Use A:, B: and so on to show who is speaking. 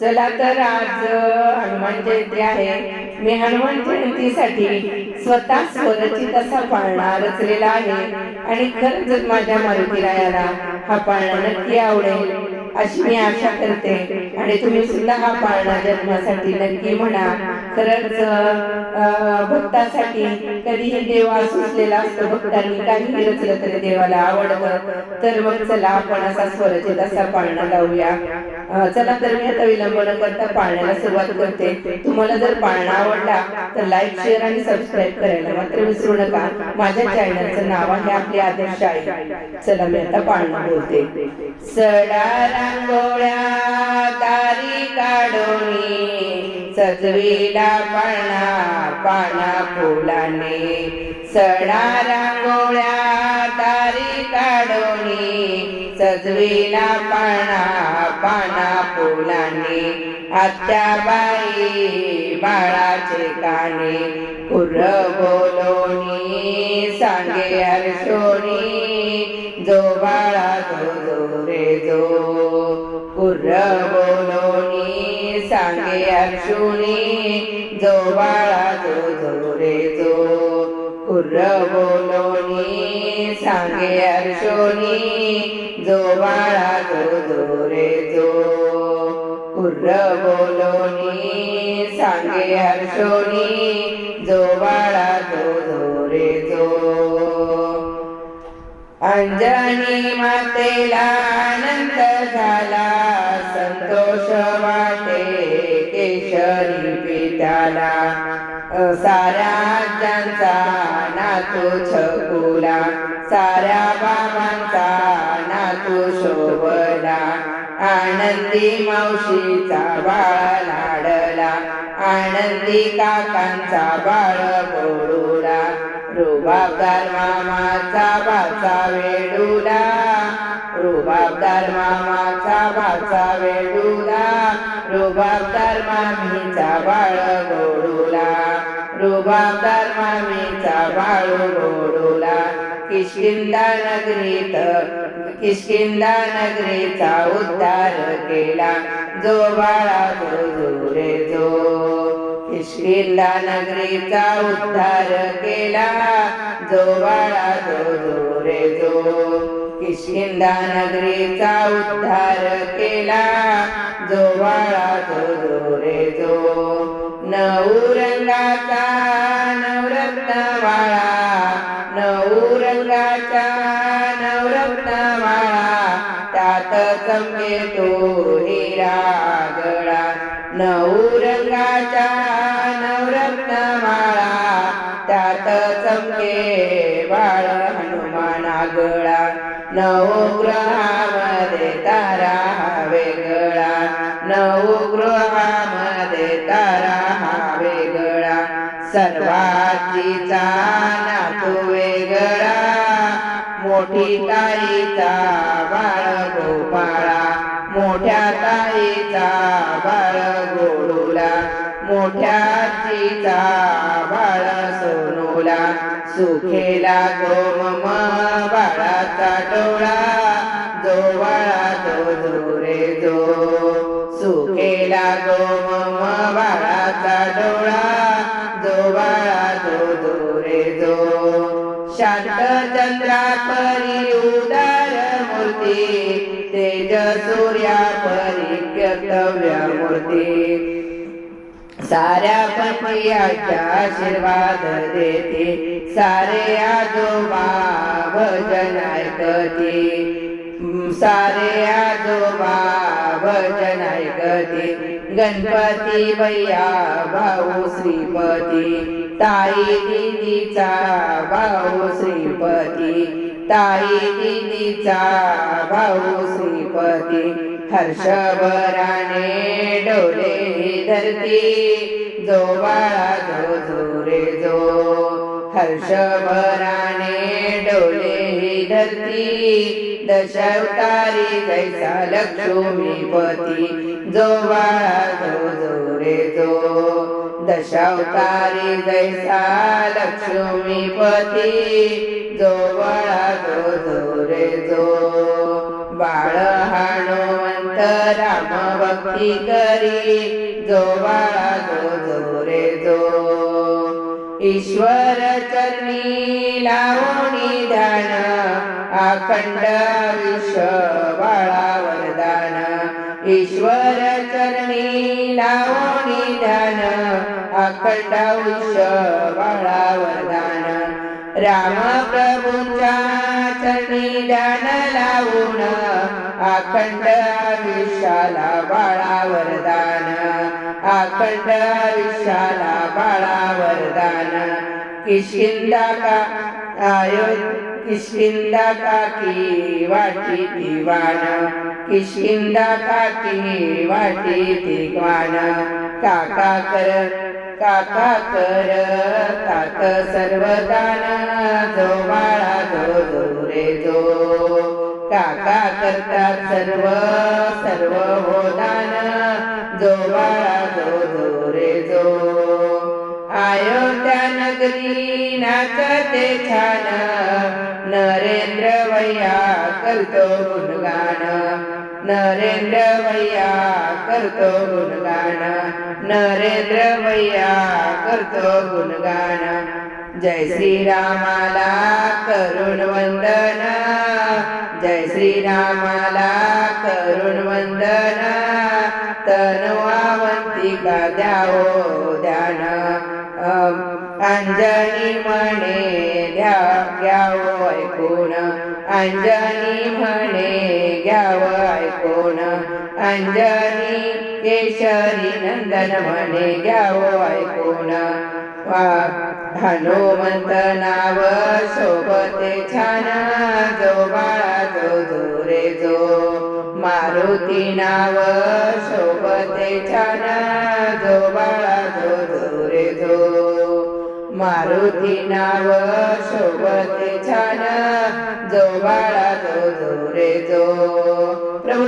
A: चला तर आज हनुमान जयंती आहे. मी हनुमान जयंतीसाठी स्वतः स्वरचित असा पाळणा रचलेला आहे. आणि खरंच माझ्या मारुतीरायाला हा पाळणा नक्की आवडेल अशी मी आशा करते. आणि तुम्ही सुद्धा हा पाळणा जन्मासाठी नक्की म्हणा. खरंच भक्तांसाठी भक्तासाठी कधीही देवा सुचलेला असतो भक्तांनी काही रचलं तरी देवाला आवडतं. तर मग चला आपण असा स्वरचित असा पाळणा लावूया. चला तर मी आता विलंब न करता पाळण्याला सुरुवात करते. तुम्हाला जर पाळणा आवडला तर लाईक शेअर आणि सबस्क्राईब करायला मात्र विसरू नका. माझ्या चॅनलचं नाव आहे आपली आदर्श आई. चला मी आता पाळणा बोलते. सडा रांगोळ्या तारी काढोनी सजविला पाळणा पाना फुलाने सडा रांगोळ्या तारी काढोनी सजविला पाना पाना फुलाने आत्याबाई बाळाचे काने कुर्र बोलोनी सांगे हर्षोनी जो बाळा जो जो रे जो कुर्र सांगे हर्षोनी जो बाळा जो रे जो कुर्र बोलोनी सांगे हर्षोनी जो बाळा जो रे जो कुर्र बोलोनी सांगे हर्षोनी जो बाळा जो रे जो. अंजनी मातेला आनंद झाला. केशरी साऱ्या आज्यांचा नातू छकुला साऱ्या बाबांचा नातू शोभला आनंदी मावशीचा बाळ लाडला आनंदी काकांचा बाळ गोडूला रुबाबदार मामाचा भाचा वेडूला. रुबाबदार मामाचा भाचा वेडूला. रुबाबदार मामीचा बाळ गोडूला. रुबाबदार मामीचा बाळ गोडूला. किशकिंदा नगरीत किशकिंदा नगरीचा उद्धार केला. जो बाळा जो जो रे जो. किशकिंदा नगरीचा उद्धार केला. जो बाळा जो जो रे जो किशकिंदा नगरीचा उद्धार केला. जो बाळा जो जो रे जो नऊ रंगाचा नवरत्न वाळा नऊ रंगाचा नवरत्न वाळा त्यात चमके तो हिरा गळा नऊ नवरत्न माळा त्यात चमके बाळ हनुमाना गळा. नवग्रहामध्ये तारा हा वेगळा ग्रहामध्ये तारा हा वेगळा सर्वाचीचा नातू वेगळा मोठी ताईचा बाळ गोपाळा. मोठ्या ताईचा बाळ मोठ्या आजीचा बाळ सोनूला सुखेला गोम बाळाचा डोळा जो बाळा जो जो जो सुखेला गोम बाळाचा डोळा जो बाळा जो जो जो शांत चंद्रा परी उदार मूर्ती तेज सूर्या परी कर्तव्य मूर्ती. साऱ्या पतियाच्या आशीर्वाद देते. सारे आजोबा भजन ऐकते. सारे आजोबा भजन ऐकते. गणपती भैया भाऊ श्रीपती. ताई दिदीचा भाऊ श्रीपती. ताई दिदीचा भाऊ श्रीपती. हर्षभराने डोले धरती. जो बाळा जो जो रे जो हर्षभराने डोले धरती. दशावतारी जैसा लक्ष्मीपती जो बाळा जो जो रे जो दशावतारी जैसा लक्ष्मीपती जो बाळा जो जो रे जो बाळ हनुमंत राम भक्ती करी जो बाळा जो. रे जो ईश्वर चरणी लावणी ध्यान अखंड आयुष्य बाळा वरदान. ईश्वर चरणी लावणी ध्यान अखंड आयुष्य बाळा वरदान. राम प्रभूंच्या चरणी ध्यान लावून अखंड आयुष्याला बाळा वरदान. अखंड आयुष्याला बाळा वरदान. किशकिंदा का आयो किशकिंदा काकी वाटी दिवान किशकिंदा काकी वाटी दिवान काका कर काका कर काक सर्वदान जो बाळा जो जो. रे जो काका करतात सर्व सर्व होदान जो बाळा जो जो. रे जो अयोध्या नगरी नाचते छान नरेंद्र वैया करतो गुणगान. नरेंद्र भैया करतो गुणगान नरेंद्र भैया करतो गुणगान. जय श्रीरामाला करुण वंदना जय श्रीरामाला करुण वंदन. तनुवावंतिका द्यावो ध्यान अंजनी म्हणे घ्या घ्यावो ऐकून. अंजनी म्हणे घ्यावं ऐकून अंजनी केशरी नंदन म्हणे घ्यावं ऐकून हनुमंत नाव सोबते छान जो बाळा जो जो रे जो। मारुती नाव सोबते छान जो बाळा जो जो जो। मारुती नाव सोबते छान जो बाळा तो जो रे जो. प्रभू